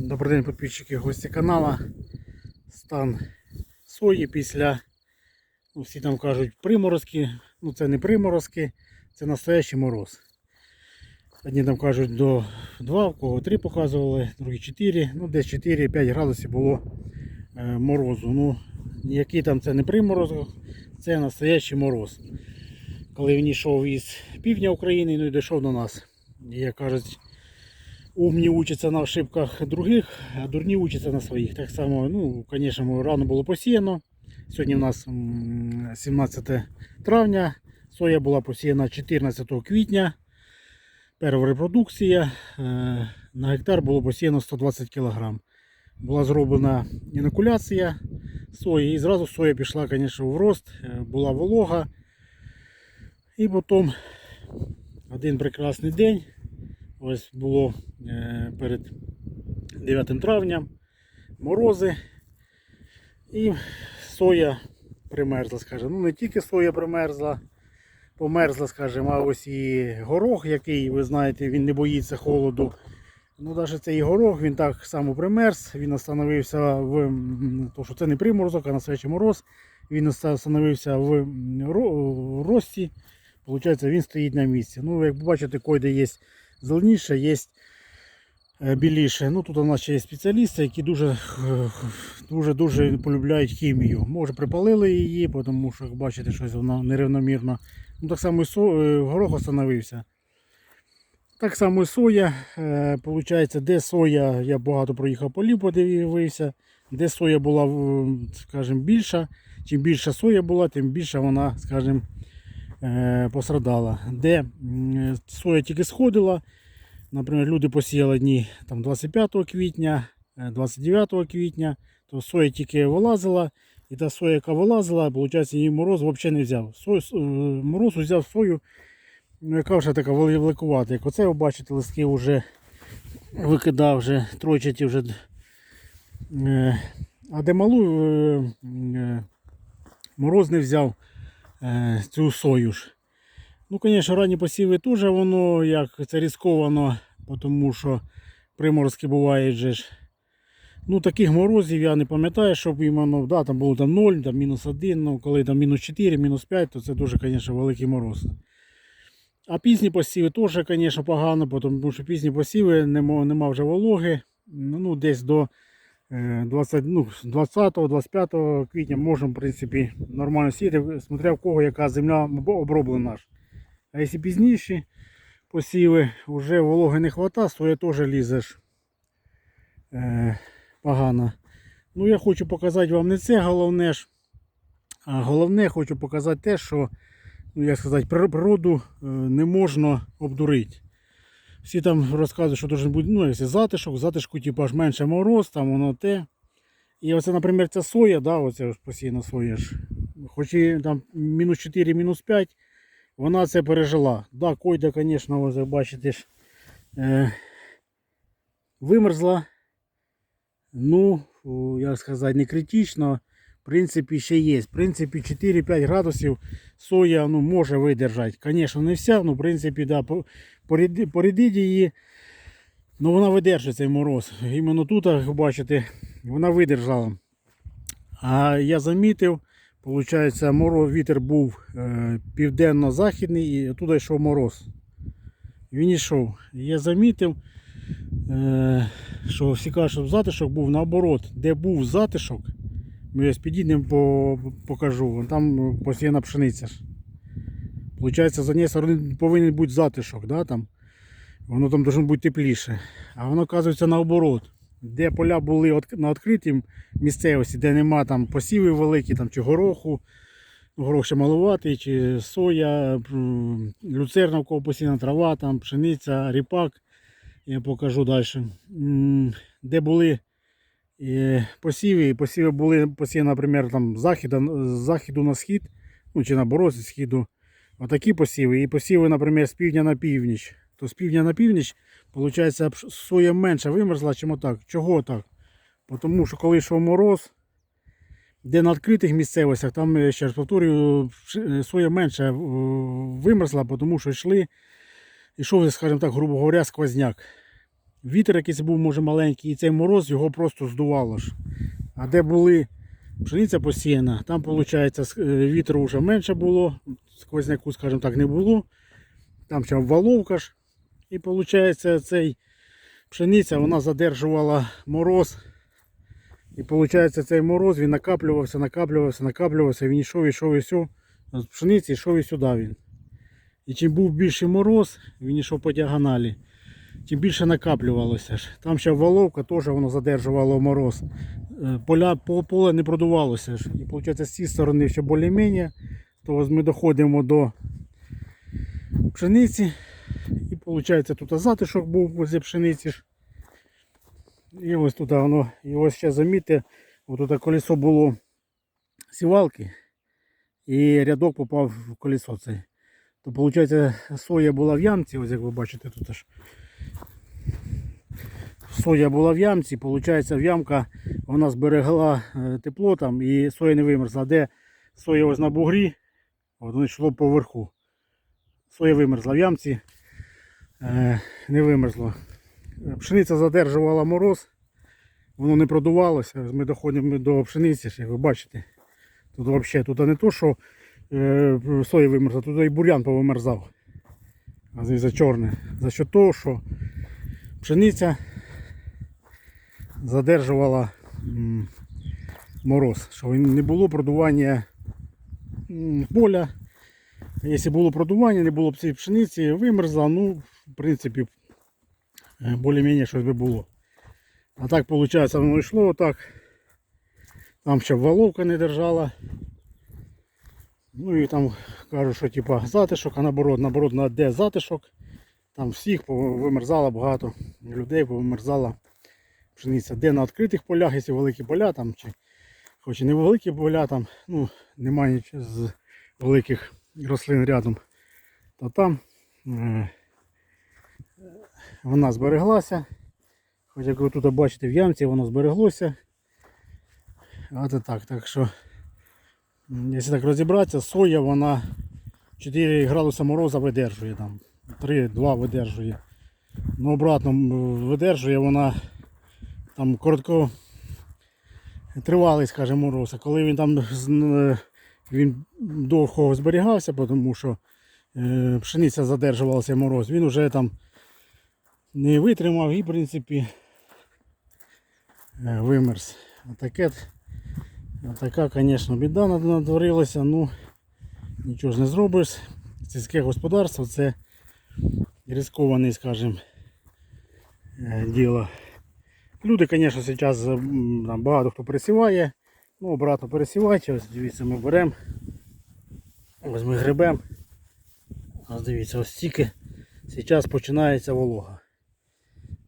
Добрий день, підписчики, гості канала. Стан сої після, ну, всі там кажуть, приморозки. Ну це не приморозки, це настоящий мороз. Одні там кажуть до 2, в кого 3 показували, другі 4, ну десь 4-5 градусів було е, морозу. Ну, який там це не приморозок, це настоящий мороз. Коли він йшов із півдня України, ну і дійшов до нас. І, як кажуть, умні учаться на ошибках других, а дурні учаться на своїх. Так само, ну, звісно, рано було посіяно. Сьогодні у нас 17 травня. Соя була посіяна 14 квітня. Перша репродукція. Е, На гектар було посіяно 120 кг. Була зроблена інокуляція сої і зразу соя пішла, звісно, в рост, Е, була волога. І потім один прекрасний день. Ось було е, перед 9 травня морози. І соя примерзла, скажімо. Ну не тільки соя примерзла, померзла, скажімо, а ось і горох, який, ви знаєте, він не боїться холоду. Ну, навіть цей горох, він так само примерз, він остановився в то, що це не приморозок, а настоящий мороз. Він остановився в в рості. Получається, він стоїть на місці. Ну, як бачите, койде є зеленіше, є е, біліше. Ну, тут у нас ще є спеціалісти, які дуже е, дуже, полюбляють хімію. Може припалили її, тому що, бачите, щось вона нерівномірно. Ну, так само і со, е, горох остановився. Так само і соя. Получається, де соя, я багато проїхав полів, подивився, де соя була, скажімо, більша. Чим більша соя була, тим більше вона, скажімо, пострадала. Де соя тільки сходила, наприклад, люди посіяли дні там, 25 квітня, е, 29 квітня, то соя тільки вилазила, і та соя, яка вилазила, виходить, її мороз взагалі не взяв. Сою, е, мороз взяв сою, яка вже така вели- великувата. Як оце ви бачите, листки вже викидав, вже тройчаті вже. Е, А де малу е, е, мороз не взяв е, цю сою ж. Ну, звісно, ранні посіви теж воно як це ризиковано, тому що приморозки бувають же ж. Ну, таких морозів я не пам'ятаю, щоб іменно, да, там було там 0, там мінус 1, ну, коли там мінус 4, мінус 5, то це дуже, звісно, великий мороз. А пізні посіви теж, звісно, погано, тому що пізні посіви нема, нема вже вологи. Ну, ну, десь до е, 20, ну, 20-25 квітня можемо, в принципі, нормально сіяти, смотря в кого яка земля оброблена. ж. А якщо пізніші посіви, вже вологи не вистачає, соя теж лізеш е, погано. Ну, я хочу показати вам не це головне ж, а головне хочу показати те, що ну, як сказати, природу е, не можна обдурити. Всі там розказують, що должен бути, ну, якщо затишок, затишку, типу, аж менше мороз, там воно те. І оце, наприклад, ця соя, да, оце постійно соя ж, хоч і там мінус 4, мінус 5, вона це пережила. Да, койда, звісно, як бачите ж, е, вимерзла. Ну, як сказати, не критично. Принципі, ще є. В принципі, 4-5 градусів соя ну, може видержати. Звісно, не вся, ну, в принципі, да, порядить її. Ну, вона видержить цей мороз. Іменно тут, як бачите, вона видержала. А я замітив, виходить, мороз, вітер був е, південно-західний і туди йшов мороз. Він йшов. Я замітив, е, що всі кажуть, що затишок був наоборот, де був затишок, ми ось підійдемо по, покажу. Там постійна пшениця. ж. Получається, з однієї сторони повинен бути затишок, да, там. воно там повинно бути тепліше. А воно оказується наоборот. Де поля були на відкритій місцевості, де нема там посівів великі, там, чи гороху, ну, горох ще малуватий, чи соя, люцерна в кого посіяна трава, там, пшениця, ріпак. Я покажу далі. Де були е, посіви, посіви були посіяні, наприклад, там, з західу, з заходу на схід, ну, чи наоборот, зі східу. Отакі посіви. І посіви, наприклад, з півдня на північ. То з півдня на північ, виходить, соя менше вимерзла, чим отак. Чого так? Тому що коли йшов мороз, де на відкритих місцевостях, там, ще раз повторюю, е, соя менше вимерзла, тому що йшли, йшов, скажімо так, грубо говоря, сквозняк. Вітер якийсь був, може, маленький, і цей мороз його просто здувало ж. А де були пшениця посіяна, там, виходить, вітру вже менше було, сквозняку, скажімо так, не було. Там ще обваловка ж. І виходить, цей пшениця вона задержувала мороз. І виходить, цей мороз він накаплювався, накаплювався, накаплювався, він йшов, йшов все. З пшениці йшов і сюди він. І чим був більший мороз, він йшов по діагоналі, тим більше накаплювалося ж. Там ще воловка теж воно задержувало мороз. Е, Поля, поле не продувалося ж. І виходить, з цієї сторони ще більш-менш, то ось ми доходимо до пшениці. І виходить, тут затишок був возле пшениці ж. І ось тут воно, і ось ще замітьте, тут колесо було сівалки, і рядок попав в колесо це. То виходить, соя була в ямці, ось як ви бачите тут аж. Соя була в ямці, виходить, в ямка вона зберегла е, тепло там і соя не вимерзла. Де соя ось на бугрі, воно йшло поверху. Соя вимерзла в ямці, е, не вимерзло. Пшениця задержувала мороз, воно не продувалося. Ми доходимо до пшениці, як ви бачите. Тут взагалі тут не то, що е, соя вимерзла, тут і бур'ян повимерзав. За чорне. За що того, що пшениця задержувала мороз, що не було продування поля. Якщо було продування, не було б цієї пшениці, вимерзла, ну, в принципі, е, більш-менш щось би було. А так, виходить, воно йшло отак. Там ще воловка не держала. Ну і там кажуть, що типа затишок, а наоборот, наоборот, на де затишок. Там всіх вимерзало багато людей, повимерзала пшениця. Де на відкритих полях, якщо великі поля, там, чи хоч і не поля, там ну, немає нічого з великих рослин рядом, то там е, вона збереглася. Хоч як ви тут бачите в ямці, воно збереглося. А це так, так що, якщо так розібратися, соя вона 4 градуси мороза видержує там. 3-2 видержує. Ну обратно видержує вона там коротко тривалий, скажімо, мороз. А коли він там він довго зберігався, тому що е, пшениця задержувалася мороз, він вже там не витримав і в принципі е, вимерз. Отаке, така, звісно, біда над- натворилася, ну нічого ж не зробиш. Сільське господарство це ризиковане, скажімо, е, діло. Люди, звісно, зараз там багато хто пересіває. Ну, обратно пересівати. Ось дивіться, ми беремо. Ось ми гребемо. Ось дивіться, ось тільки зараз починається волога.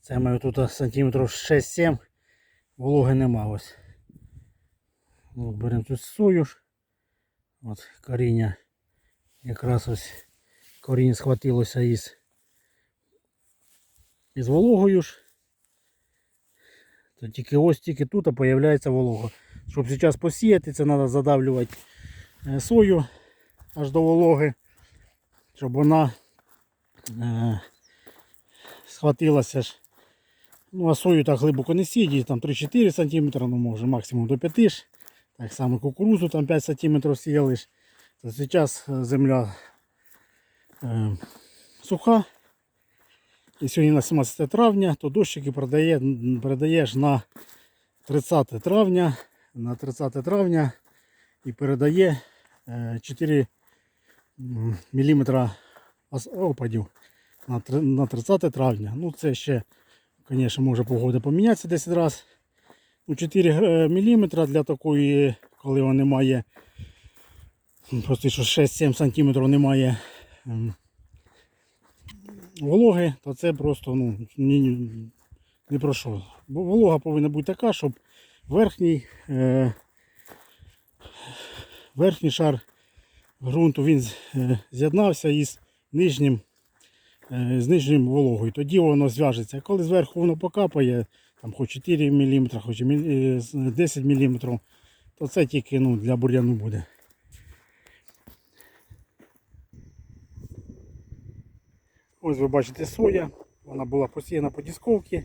Це ми тут сантиметрів 6-7, вологи нема ось. Ну, беремо тут сою ж. От коріння. Якраз ось коріння схватилося із, із вологою ж. То тільки ось тільки тут з'являється волога. Щоб зараз посіяти, це треба задавлювати е, сою аж до вологи, щоб вона е, схватилася ж. Ну а сою так глибоко не сіять, там 3-4 см, ну може максимум до 5 ж. Так само кукурузу там 5 см сіяли зараз земля е, суха. І сьогодні на 17 травня, то дощики передає, передаєш на 30 травня, на 30 травня і передає е, 4 мм опадів на 30 травня. Ну це ще, звісно, може погода помінятися 10 разів. Ну, 4 мм для такої, коли вона немає, просто що 6-7 см немає ем, вологи, то це просто ну, ні, не про що. Бо волога повинна бути така, щоб верхній, е, верхній шар ґрунту він е, з'єднався із нижнім, е, з нижнім вологою. Тоді воно зв'яжеться. Коли зверху воно покапає, там хоч 4 мм, хоч і мі- е, з- 10 мм, то це тільки ну, для бур'яну буде. Ось ви бачите соя. Вона була посіяна по дисковці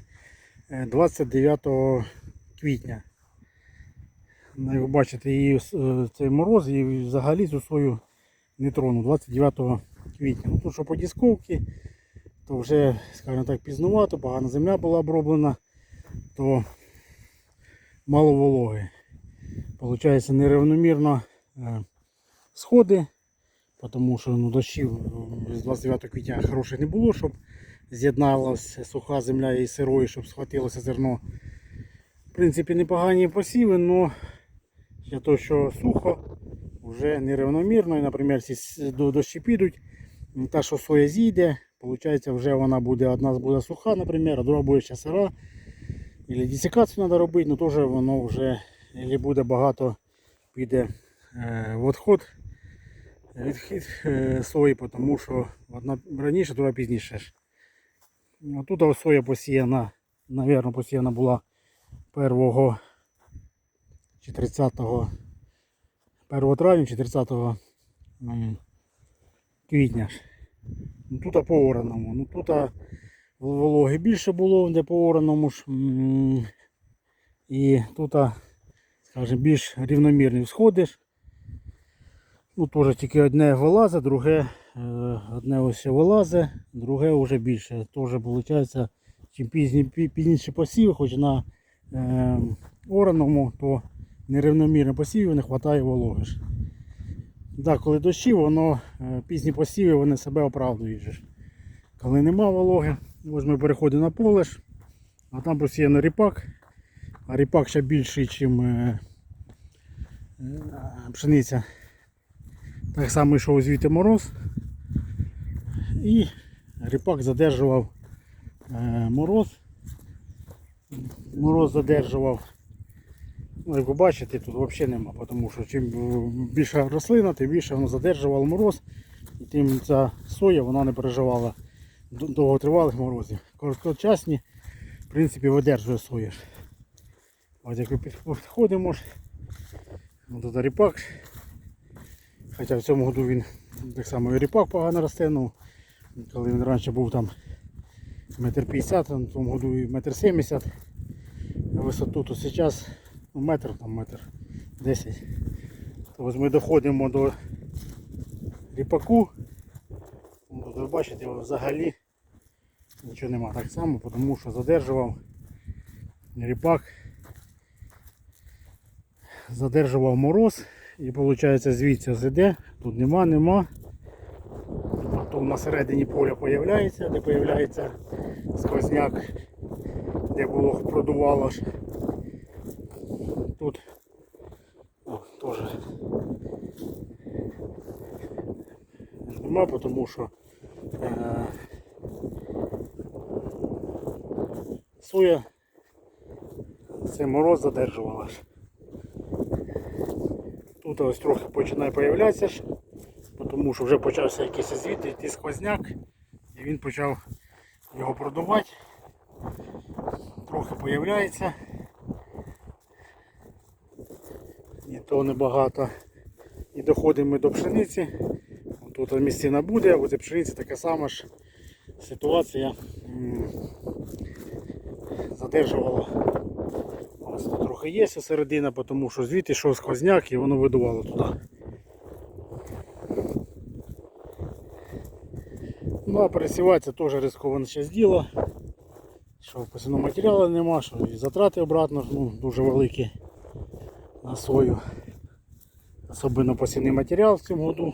е, 29 квітня. Ну, Як ви бачите, її е, цей мороз і взагалі цю сою не тронув 29 квітня. Ну, то, що по дисковці, то вже, скажімо так, пізнувато, погана земля була оброблена, то мало вологи. Получається нерівномірно е, сходи, тому що ну, дощів е, з 29 квітня хороших не було, щоб з'єдналася суха земля і сирою, щоб схватилося зерно. В принципі, непогані посіви, але для того, що сухо, вже нерівномірно. І, наприклад, до дощі підуть, та, що соя зійде, виходить, вже вона буде, одна буде суха, наприклад, а друга буде ще сира. Или десикацію треба робити, але теж воно вже буде багато піде е, в відход відхід е, сої, тому що одна раніше, друга пізніше. А тут ось соя посіяна, мабуть, посіяна була 1 чи 30 1 травня чи 30 квітня. Ну, тут по ораному. Ну, тут вологи більше було, де по ораному ж. І тут, скажімо, більш рівномірний всходиш. Ну, теж тільки одне вилазить, друге, е, одне ось вилазить, друге вже більше. Теж виходить, чим пізні, пізніше посів, хоч на е, ораному, то нерівномірно посівів не вистачає вологи. Да, коли дощі, воно е, пізні посіви вони себе оправдують. Коли нема вологи, ось ми переходимо на поле, ж, а там посіяно ріпак, а ріпак ще більший, ніж е, е, пшениця. Так само йшов звідти мороз. І ріпак задержував е, мороз. Мороз задержував. Ну, як ви бачите, тут взагалі нема, тому що чим більша рослина, тим більше воно задержувало мороз, і тим ця соя вона не переживала довготривалих морозів. Короткочасні, в принципі, видержує соя. Ось як підходимо, ну, тут ріпак. Хоча в цьому году він так само і ріпак погано росте, ну, коли він раніше був там метр п'ятдесят, в тому году і метр сімдесят висоту, то зараз ну, метр, там метр десять. То ось ми доходимо до ріпаку. Ви бачите, взагалі нічого нема. Так само, тому що задержував ріпак, задержував мороз. І виходить звідси зайде, тут нема, нема. То на середині поля появляється, де появляється сквозняк, де було продувало ж. Тут теж нема, тому що е, соя цей мороз задержувала. Тут ось трохи починає появлятися ж, тому що вже почався якийсь звідти йти сквозняк і він почав його продувати. Трохи появляється. І то небагато. І доходимо ми до пшениці. Тут місцина буде, а возле пшениці така сама ж ситуація м, задержувала. Ось тут трохи є середина, тому що звідти йшов сквозняк і воно видувало туди. Ну а пересіватися теж ризиковане ще діло. Що посівного матеріалу нема, що і затрати обратно ну, дуже великі на сою. Особливо посівний матеріал в цьому году,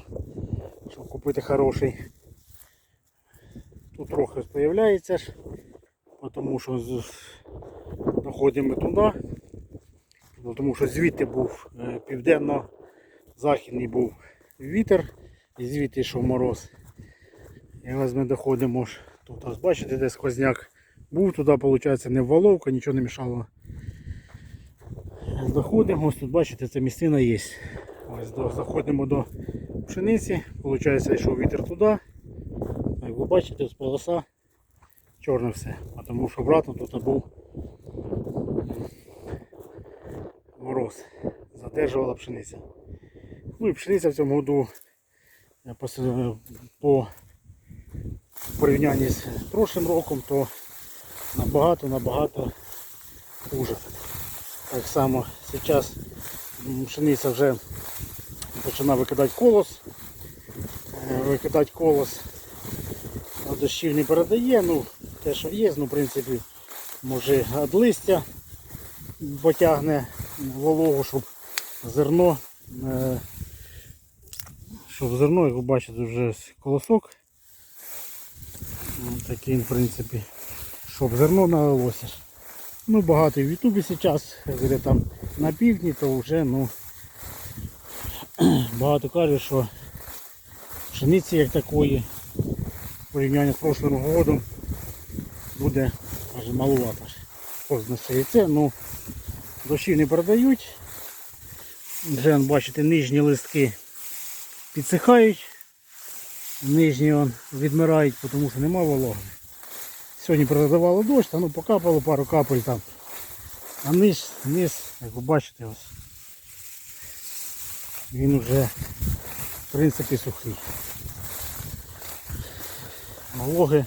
щоб купити хороший. Тут трохи з'являється ж, тому що з- доходимо туди, Ну, тому що звідти був е, південно-західний був вітер і звідти йшов мороз. І ось ми доходимо ж тут, ось бачите, де сквозняк був, туди виходить не вваловка, нічого не мішало. Доходимо, ось тут бачите, ця місцина є. Ось до, заходимо до пшениці, виходить, йшов вітер туди. Як ви бачите, ось полоса чорне все, А тому що обратно тут був мороз. Задержувала пшениця. Ну і пшениця в цьому году по, по порівнянні з прошлим роком, то набагато-набагато хуже. Так само зараз пшениця вже починає викидати колос. Е, Викидати колос. Дощів не передає, ну те, що є, ну в принципі, може від листя потягне вологу, щоб зерно, е, щоб зерно, як ви бачите, вже колосок. Такий, в принципі, щоб зерно налилося. Ну, багато в Ютубі зараз, де там на півдні, то вже ну, багато кажуть, що пшениці як такої в порівнянні з прошлим годом буде каже, малувато. Поздно це, ну дощів не передають. Вже бачите, нижні листки підсихають, нижні он, відмирають, тому що нема вологи. Сьогодні передавало дощ, та ну покапало пару капель там. А низ, низ, як ви бачите, ось він вже в принципі сухий. Вологи,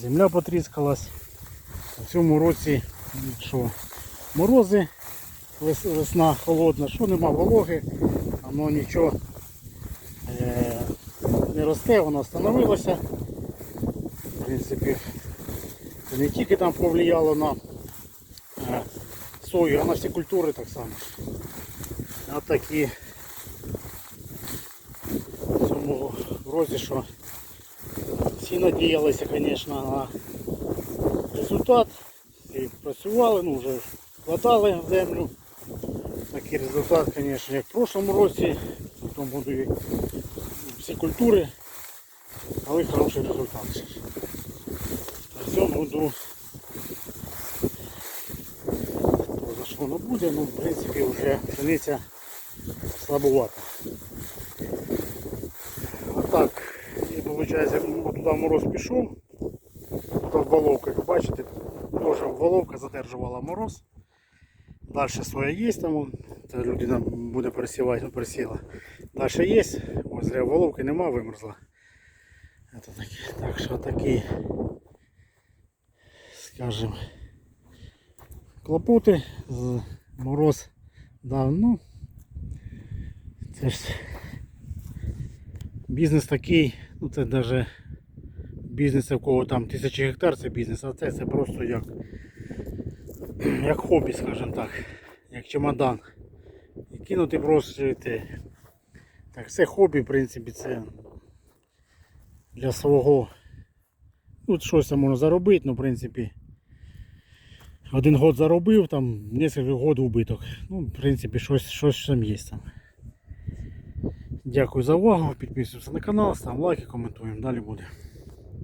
земля потріскалась. У цьому році що морози, весна холодна, що нема вологи, воно нічого е, не росте, воно встановилося. В принципі, це не тільки там повлияло на е, сою, а на всі культури так само. А такі в цьому році, що всі надіялися, звісно, на результат. І працювали, ну вже вкладали в землю. Такий результат, звісно, як в прошлому році, в тому і всі культури, але хороший результат. В цьому году за що воно буде, ну в принципі вже пшениця слабовата. Виходить, туди мороз пішов, туди в головку, як бачите, теж головка задержувала мороз. Далі своя є там, та людина буде пересівати, пересіла. Далі є, ось зря головки нема, вимерзла. Это такі, так що такі, скажем, клопоти, мороз дав, ну, це ж бізнес такий, ну це навіть бізнес, у кого там тисячі гектар, це бізнес, а це, це просто як, як хобі, скажімо так, як чемодан. І кинути просто те. Так, це хобі, в принципі, це для свого. Ну, щось там можна заробити, ну, в принципі. Один год заробив, там кілька год убиток. Ну, в принципі, щось, щось там є там. Дякую за увагу, підписуємося на канал, ставимо лайки, коментуємо. Далі буде.